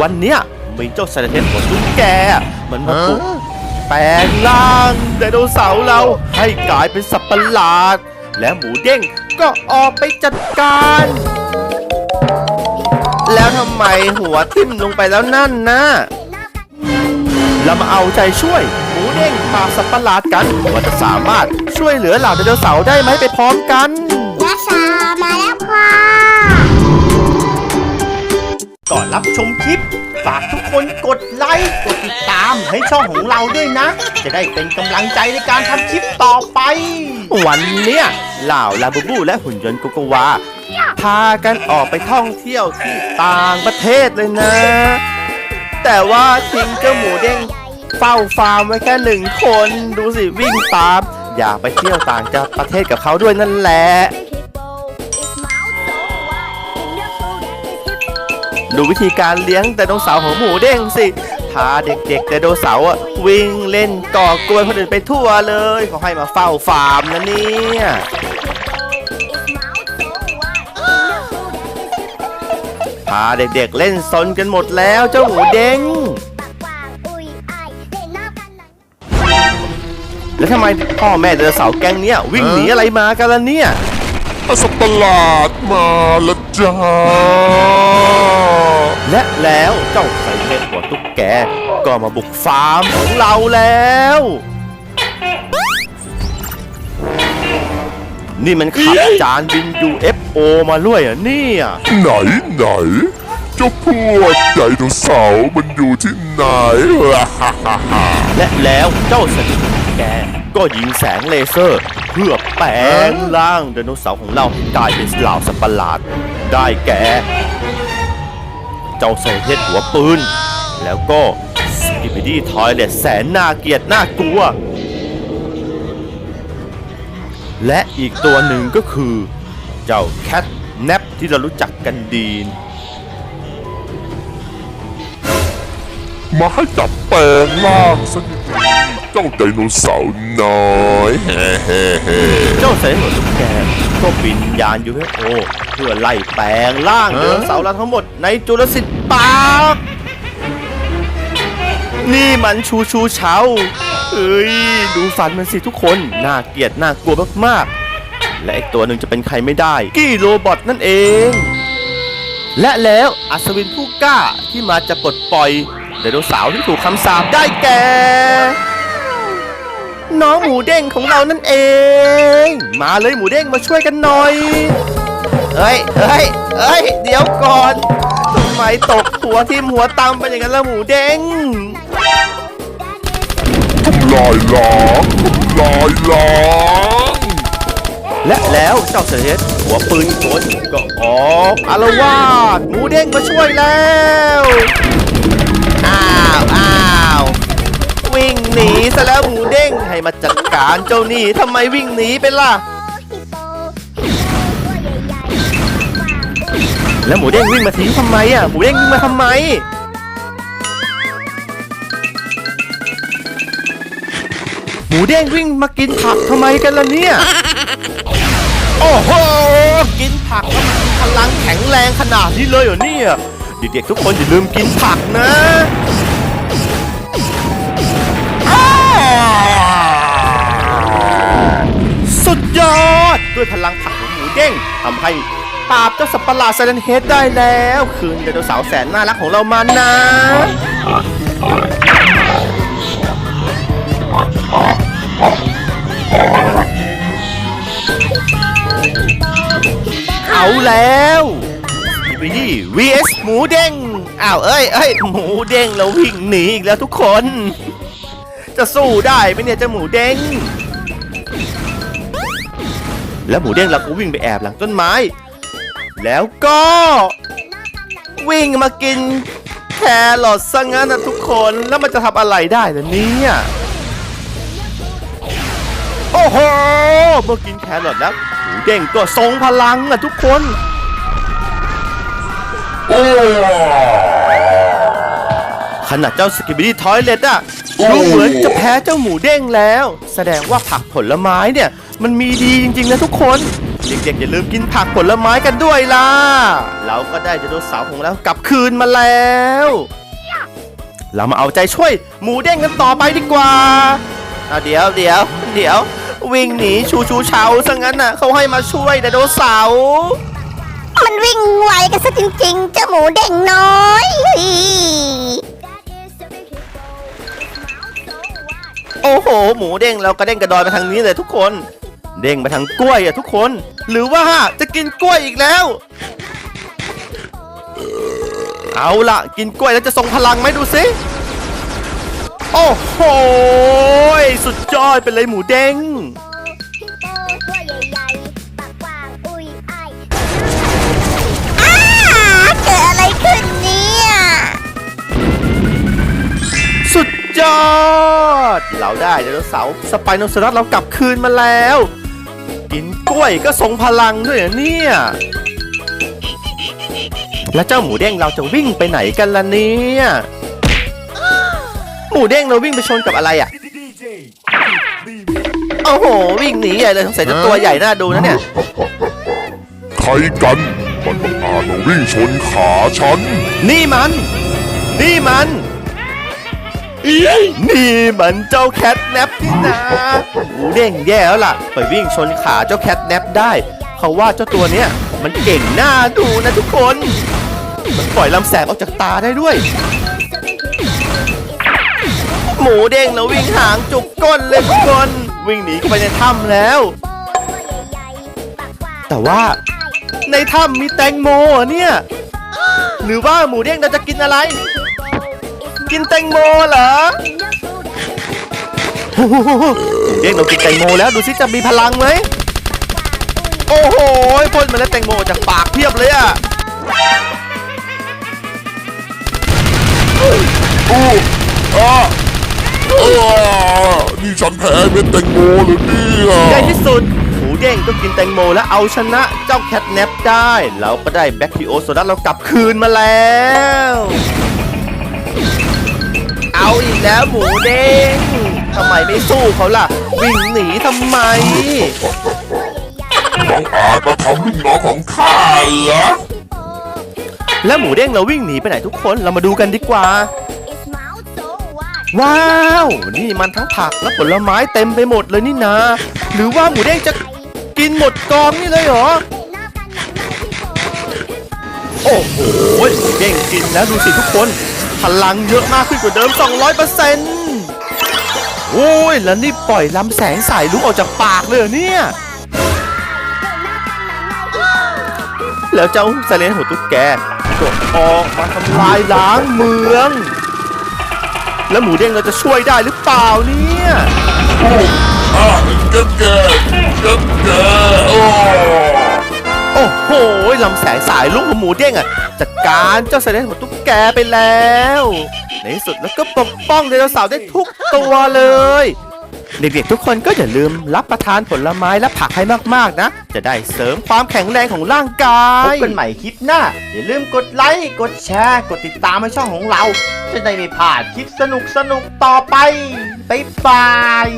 วันเนี้ยมีเจ้าไซเลนเทสหัวตุ๊กแกมันมาปลุกแปลงร่างไดโนเสาร์เราให้กลายเป็นสัตว์ประหลาด และหมูเด้งก็ออกไปจัดการ แล้วทำไมหัวทิ่มลงไปแล้วนั่นนะเรามาเอาใจช่วยหมูเด้งปราบสัตว์ประหลาดกันว่าจะสามารถช่วยเหลือเหล่าไดโนเสาร์ได้ไหมไปพร้อมกันนักชามาแล้วค่ะ ก่อนรับชมคลิป ฝากทุกคนกดไลค์ กดติดตามให้ช่องของเราด้วยนะ จะได้เป็นกำลังใจในการทำคลิปต่อไป วันเนี้ยเหล่าลาบูบูและหุ่นยนต์โกโกวา พากันออกไปท่องเที่ยวที่ต่างประเทศเลยนะ แต่ว่าทิ้งเจ้าหมูเด้งเฝ้าฟาร์มไว้แค่หนึ่งคน ดูสิวิ่งตาม อยากไปเที่ยวต่างจากประเทศกับเขาด้วยนั่นแหละ ดูวิธีการเลี้ยงไดโนเสาร์ของหมูเด้งสิ พาเด็กๆไดโนเสาร์อะวิ่งเล่นก่อกวนคนอื่นไปทั่วเลยเขาให้มาเฝ้าฟาร์มนะเนี่ยพาเด็กๆเล่นซนกันหมดแล้วเจ้าหมูเด้งแล้วทำไมพ่อแม่ไดโนเสาร์แก๊งเนี้ยวิ่งหนีอะไรมากันล่ะเนี่ย สัตว์ประหลาดมาแล้วจ้า และแล้วเจ้าไซเลนหัวตุ๊กแก ก็มาบุกฟาร์มของเราแล้ว นี่มันขับจานบิน UFO มาด้วยเหรอะเนี่ย ไหนไหนเจ้าพวกไดโนเสาร์มันอยู่ที่ไหนและแล้วเจ้าไซเลนหัวตุ๊กแกก็ยิงแสงเลเซอร์เพื่อแปลงร่างไดโนเสาร์ของเราให้กลายเป็นเหล่าสัตว์ประหลาด ได้แก่ เจ้าไซเลนหัวปืน แล้วก็สกิปปี้ทอยเลตแสนน่าเกลียดน่ากลัว และอีกตัวหนึ่งก็คือ เจ้าแคทแนปที่เรารู้จักกันดีมาให้จับแปลงร่างสักที เจ้าไดโนเสาร์น้อยเฮ้เฮ้เฮ้เจ้าไซเลนหัวตุ๊กแกก็บินยาน UFO เพื่อไล่แปลงร่างเดินเสาร์ทั้งหมดในจุลศิษย์ปาร์คนี่มันชูชูเชาเฮ้ยดูฟันมันสิทุกคน น่าเกลียดน่ากลัวมากๆ และอีกตัวหนึ่งจะเป็นใครไม่ได้ กี้โรบอทนั่นเอง และแล้วอัศวินผู้กล้าที่มาจะปลดปล่อยไดโนเสาร์ที่ถูกคำสาปได้แก่ น้องหมูเด้งของเรานั่นเอง มาเลยหมูเด้งมาช่วยกันหน่อยเอ้ยเอ้ยเอ้ยเดี๋ยวก่อนทำไมตกหัวทิ่มหัวตำเป็นอย่างนั้นล่ะหมูเด้งทำลายล้างทำลายล้างและแล้วเจ้าเสด็จหัวปืนอีกตัวหนึ่งก็ออกอารวาสหมูเด้งมาช่วยแล้ว อ้าวอ้าววิ่งหนี ซะแล้วหมูเด้งให้มาจัดการเจ้านี่ทำไมวิ่งหนีไปล่ะแล้วหมูเด้งวิ่งมาทิ้งทำไมอะหมูเด้งวิ่งมาทำไม หมูเด้งวิ่งมากินผักทำไมกันล่ะเนี่ย โอ้โห กินผักแล้วมันมีพลังแข็งแรงขนาดนี้เลยเหรอเนี่ย เด็กๆทุกคนอย่าลืมกินผักนะ ด้วยพลังผักของหมูเด้งทำให้ปราบเจ้าสัตว์ประหลาดไซเลนเฮดได้แล้ว คืนไดโนเสาร์แสนน่ารักของเรามานะเอาแล้ววีดี vs หมูเด้งอ้าวเอ้ยเอ้ยหมูเด้งแล้ววิ่งหนีอีกแล้วทุกคน จะสู้ได้ไหมเนี่ยเจ้าหมูเด้ง แล้วหมูเด้งเราก็วิ่งไปแอบหลังต้นไม้ แล้วก็ วิ่งมากินแครอทซะงั้นนะทุกคนแล้วมันจะทำอะไรได้ล่ะเนี่ยโอ้โหเมื่อกินแครอทแล้วหมูเด้งก็ทรงพลังอะทุกคนโอ้ขนาดเจ้าสกิบิดี้ทอยเลตอะดูเหมือนจะแพ้เจ้าหมูเด้งแล้ว แสดงว่าผักผลไม้เนี่ย มันมีดีจริงๆนะทุกคน เด็กๆอย่าลืมกินผักผลไม้กันด้วยล่ะ เราก็ได้ไดโนเสาร์ของเรากลับคืนมาแล้ว เรามาเอาใจช่วย หมูเด้งกันต่อไปดีกว่าเอาเดี๋ยวเดี๋ยวเดี๋ยว วิ่งหนีชูชูเชาซะงั้นน่ะเขาให้มาช่วยไดโนเสาร์มันวิ่งไวกันซะจริงๆ เจ้าหมูเด้งน้อยเฮ้ยโอ้โห หมูเด้งเรากระเด้งกระดอยไปทางนี้เลยทุกคน เด้งไปทางกล้วยอะทุกคน หรือว่าจะกินกล้วยอีกแล้ว เอาละกินกล้วยแล้วจะทรงพลังไหมดูสิ โอ้โห สุดยอดไปเลยหมูเด้งตัวใหญ่ๆปากกว้างอุ้ยอ้ายอ้าเกิดอะไรขึ้นเนี่ยสุดยอด เราได้ไดโนเสาร์สไปโนซอรัสเรากลับคืนมาแล้ว กินกล้วยก็ทรงพลังด้วยเหรอเนี่ย แล้วเจ้าหมูเด้งเราจะวิ่งไปไหนกันล่ะเนี่ย หมูเด้งเราวิ่งไปชนกับอะไรอะ โอ้โห วิ่งหนีใหญ่เลยสงสัยจะตัวใหญ่น่าดูนะเนี่ย ใครกันมันบังอาจมาวิ่งชนขาฉัน นี่มัน นี่มัน นี่มันเจ้าแคทแนปนี่นะหมูเด้งแย่แล้วล่ะ ไปวิ่งชนขาเจ้าแคทแนปได้ เขาว่าเจ้าตัวเนี้ยมันเก่งหน้าดูนะทุกคน มันปล่อยลำแสงออกจากตาได้ด้วย หมูเด้งแล้ววิ่งหางจุกก้นเลยทุกคน วิ่งหนีเข้าไปในถ้ำแล้ว แต่ว่าในถ้ำมีแตงโมเนี่ย หรือว่าหมูเด้งเราจะกินอะไร กินแตงโมเหรอโอ้โหหมูเด้งเรากินแตงโมแล้วดูสิจะมีพลังไหมโอ้โหพ่นมาแล้วแตงโมจากปากเพียบเลยอะอ้าอ้านี่ฉันแพ้เม็ดแตงโมเลยเนี่ยในที่สุดหมูเด้งก็กินแตงโมแล้วเอาชนะเจ้าแคทแนปได้ เราก็ได้แบคทีโอโซดัสเรากลับคืนมาแล้วเอาอีกแล้ว หมูเด้งทำไมไม่สู้เขาล่ะ วิ่งหนีทำไมบังอาจมาทำลูกน้องของข้าเหรอแล้วหมูเด้งเราวิ่งหนีไปไหนทุกคนเรามาดูกันดีกว่า ว้าว นี่มันทั้งผักและผลไม้เต็มไปหมดเลยนี่นาหรือว่าหมูเด้งจะกินหมดกองนี่เลยเหรอ โอ้โหหมูเด้งกินแล้วดูสิทุกคน พลังเยอะมากขึ้นกว่าเดิม 200%โอ้ย แล้วนี่ปล่อยลำแสงสายลุกออกจากปากเลยเนี่ย แล้วเจ้าไซเลนหัวตุ๊กแกก็ออกมาทำลายล้างเมือง แล้วหมูเด้งเราจะช่วยได้หรือเปล่าเนี่ยอ้าแกแกแกแกโอ้ โอ้โหลำแสงสายลุกของหมูเด้งอะจัดการเจ้าไซเลนหัวตุ๊กแกไปแล้ว ในที่สุดแล้วก็ปกป้องไดโนเสาร์ได้ทุกตัวเลย เด็กๆทุกคนก็อย่าลืมรับประทานผลไม้และผักให้มากๆนะ จะได้เสริมความแข็งแรงของร่างกาพบย กันใหม่คลิปหน้า อย่าลืมกดไลค์ กดแชร์ กดติดตามให้ช่องของเรา จะได้ไม่พลาดคลิปสนุกสนุกๆต่อไป บ๊ายบาย